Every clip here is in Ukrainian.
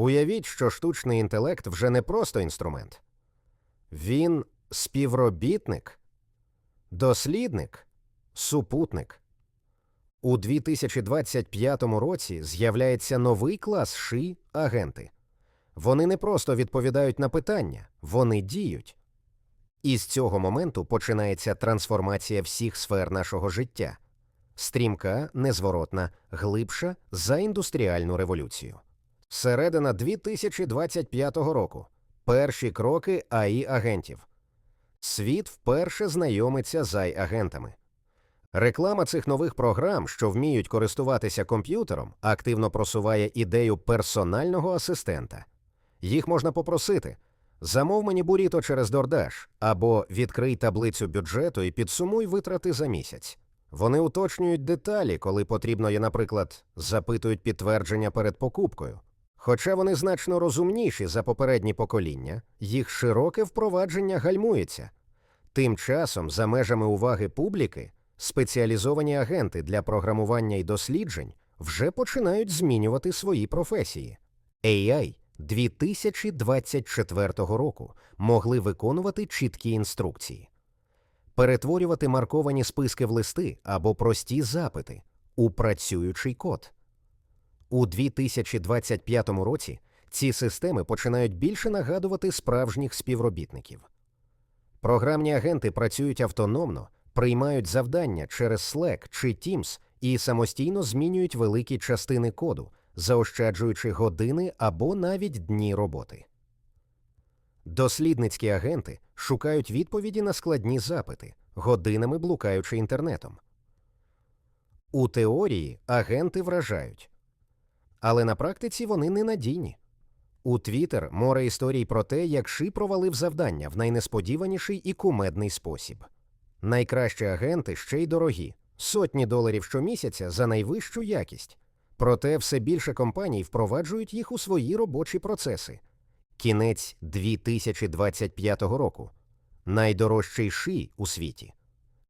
Уявіть, що штучний інтелект вже не просто інструмент. Він співробітник, дослідник, супутник. У 2025 році з'являється новий клас ши агенти. Вони не просто відповідають на питання, вони діють. І з цього моменту починається трансформація всіх сфер нашого життя стрімка, незворотна, глибша за індустріальну революцію. Середина 2025 року. Перші кроки АІ агентів. Світ вперше знайомиться з ай агентами. Реклама цих нових програм, що вміють користуватися комп'ютером, активно просуває ідею персонального асистента. Їх можна попросити. Замов мені буріто через DoorDash або відкрий таблицю бюджету і підсумуй витрати за місяць. Вони уточнюють деталі, коли потрібно є, наприклад, запитують підтвердження перед покупкою. Хоча вони значно розумніші за попередні покоління, їх широке впровадження гальмується. Тим часом, за межами уваги публіки, спеціалізовані агенти для програмування і досліджень вже починають змінювати свої професії. AI 2024 року могли виконувати чіткі інструкції, перетворювати марковані списки в листи або прості запити у працюючий код. У 2025 році ці системи починають більше нагадувати справжніх співробітників. Програмні агенти працюють автономно, приймають завдання через Slack чи Teams і самостійно змінюють великі частини коду, заощаджуючи години або навіть дні роботи. Дослідницькі агенти шукають відповіді на складні запити, годинами блукаючи інтернетом. У теорії агенти вражають, але на практиці вони ненадійні. У Твіттер море історій про те, як Ши провалив завдання в найнесподіваніший і кумедний спосіб. Найкращі агенти ще й дорогі сотні доларів щомісяця за найвищу якість. Проте все більше компаній впроваджують їх у свої робочі процеси. Кінець 2025 року. Найдорожчий ши у світі.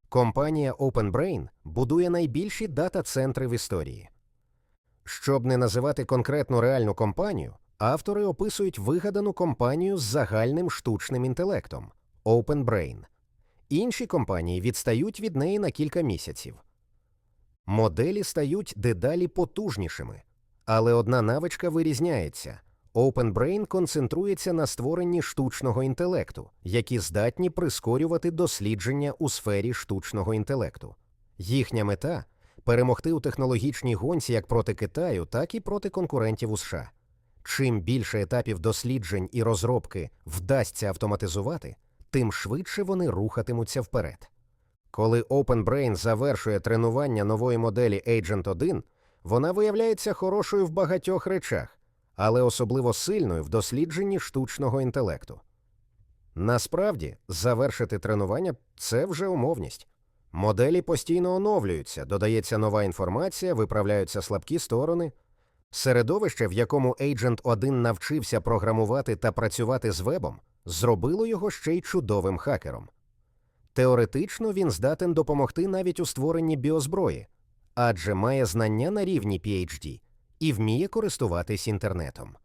Компанія OpenBrain будує найбільші дата-центри в історії. Щоб не називати конкретну реальну компанію, автори описують вигадану компанію з загальним штучним інтелектом OpenBrain. Інші компанії відстають від неї на кілька місяців. Моделі стають дедалі потужнішими, але одна навичка вирізняється. OpenBrain концентрується на створенні штучного інтелекту, які здатні прискорювати дослідження у сфері штучного інтелекту. Їхня мета перемогти у технологічній гонці як проти Китаю, так і проти конкурентів у США. Чим більше етапів досліджень і розробки вдасться автоматизувати, тим швидше вони рухатимуться вперед. Коли OpenBrain завершує тренування нової моделі Agent 1, вона виявляється хорошою в багатьох речах, але особливо сильною в дослідженні штучного інтелекту. Насправді, завершити тренування це вже умовність. Моделі постійно оновлюються, додається нова інформація, виправляються слабкі сторони. Середовище, в якому Agent 1 навчився програмувати та працювати з вебом, зробило його ще й чудовим хакером. Теоретично він здатен допомогти навіть у створенні біозброї, адже має знання на рівні PhD і вміє користуватись інтернетом.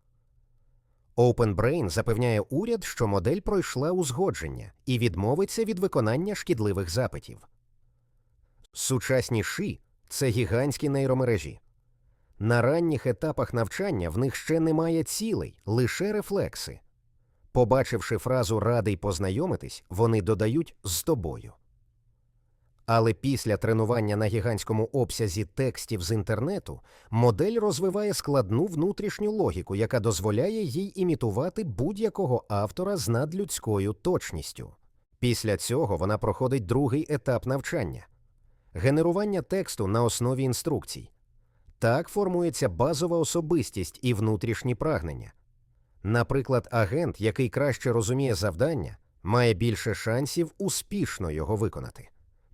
OpenBrain запевняє уряд, що модель пройшла узгодження і відмовиться від виконання шкідливих запитів. Сучасні ши це гігантські нейромережі. На ранніх етапах навчання в них ще немає цілей, лише рефлекси. Побачивши фразу радий познайомитись, вони додають з тобою. Але після тренування на гігантському обсязі текстів з інтернету модель розвиває складну внутрішню логіку, яка дозволяє їй імітувати будь-якого автора з надлюдською точністю. Після цього вона проходить другий етап навчання генерування тексту на основі інструкцій. Так формується базова особистість і внутрішні прагнення. Наприклад, агент, який краще розуміє завдання, має більше шансів успішно його виконати.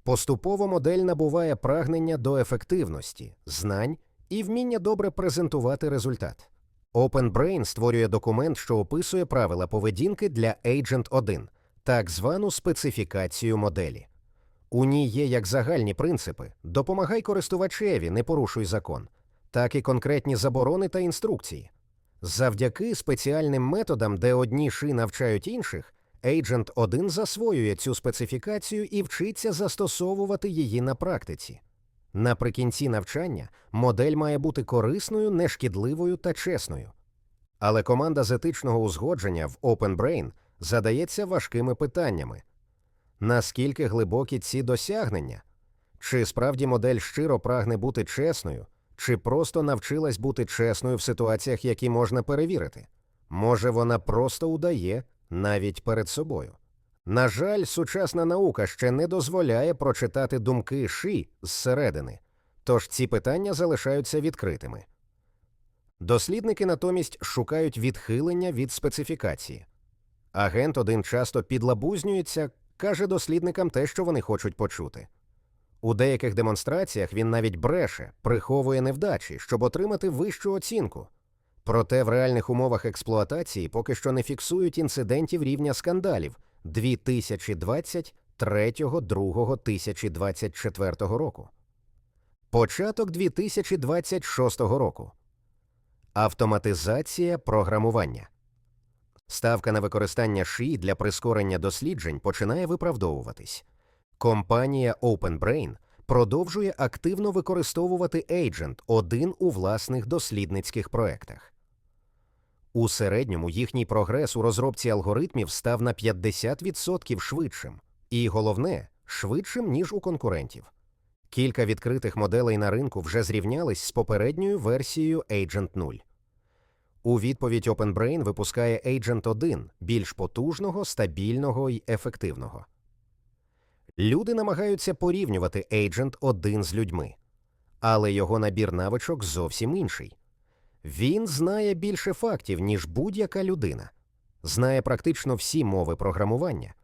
Поступово модель набуває прагнення до ефективності, знань і вміння добре презентувати результат. OpenBrain створює документ, що описує правила поведінки для Agent 1, так звану специфікацію моделі. У ній є як загальні принципи допомагай користувачеві, не порушуй закон, так і конкретні заборони та інструкції. Завдяки спеціальним методам, де одні ши навчають інших, Agent 1 засвоює цю специфікацію і вчиться застосовувати її на практиці. Наприкінці навчання модель має бути корисною, нешкідливою та чесною. Але команда з етичного узгодження в OpenBrain задається важкими питаннями: наскільки глибокі ці досягнення? Чи справді модель щиро прагне бути чесною, чи просто навчилась бути чесною в ситуаціях, які можна перевірити? Може, вона просто удає навіть перед собою. На жаль, сучасна наука ще не дозволяє прочитати думки ши зсередини, тож ці питання залишаються відкритими. Дослідники натомість шукають відхилення від специфікації. Агент один часто підлабузнюється, каже дослідникам те, що вони хочуть почути. У деяких демонстраціях він навіть бреше, приховує невдачі, щоб отримати вищу оцінку. Проте в реальних умовах експлуатації поки що не фіксують інцидентів рівня скандалів 2023-2-2024 року. Початок 2026 року. Автоматизація програмування. Ставка на використання ши для прискорення досліджень починає виправдовуватись. Компанія OpenBrain продовжує активно використовувати Agent один у власних дослідницьких проектах. У середньому їхній прогрес у розробці алгоритмів став на 50% швидшим, і головне, швидшим, ніж у конкурентів. Кілька відкритих моделей на ринку вже зрівнялись з попередньою версією Agent 0. У відповідь OpenBrain випускає Agent 1 більш потужного, стабільного і ефективного. Люди намагаються порівнювати Agent 1 з людьми, але його набір навичок зовсім інший. Він знає більше фактів, ніж будь-яка людина, знає практично всі мови програмування,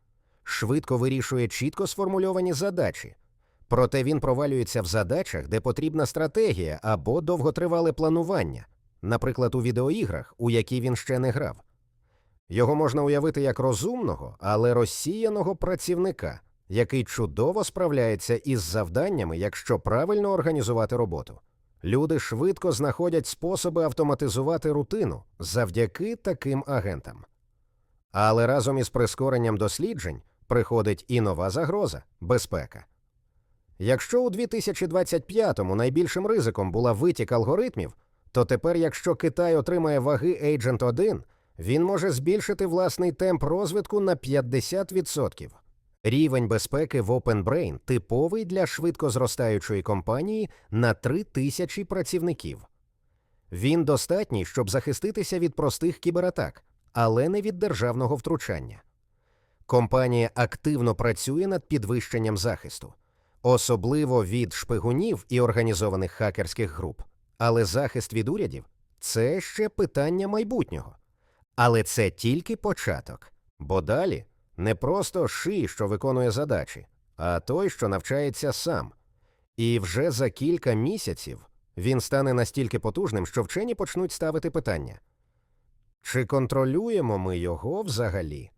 швидко вирішує чітко сформульовані задачі, проте він провалюється в задачах, де потрібна стратегія або довготривале планування, наприклад, у відеоіграх, у які він ще не грав. Його можна уявити як розумного, але розсіяного працівника, який чудово справляється із завданнями, якщо правильно організувати роботу. Люди швидко знаходять способи автоматизувати рутину завдяки таким агентам. Але разом із прискоренням досліджень приходить і нова загроза безпека. Якщо у 2025-му найбільшим ризиком була витік алгоритмів, то тепер, якщо Китай отримає ваги Agent 1, він може збільшити власний темп розвитку на 50%. Рівень безпеки в OpenBrain типовий для швидко зростаючої компанії на 3 тисячі працівників. Він достатній, щоб захиститися від простих кібератак, але не від державного втручання. Компанія активно працює над підвищенням захисту, особливо від шпигунів і організованих хакерських груп. Але захист від урядів це ще питання майбутнього. Але це тільки початок, бо далі не просто ши, що виконує задачі, а той, що навчається сам. І вже за кілька місяців він стане настільки потужним, що вчені почнуть ставити питання: чи контролюємо ми його взагалі?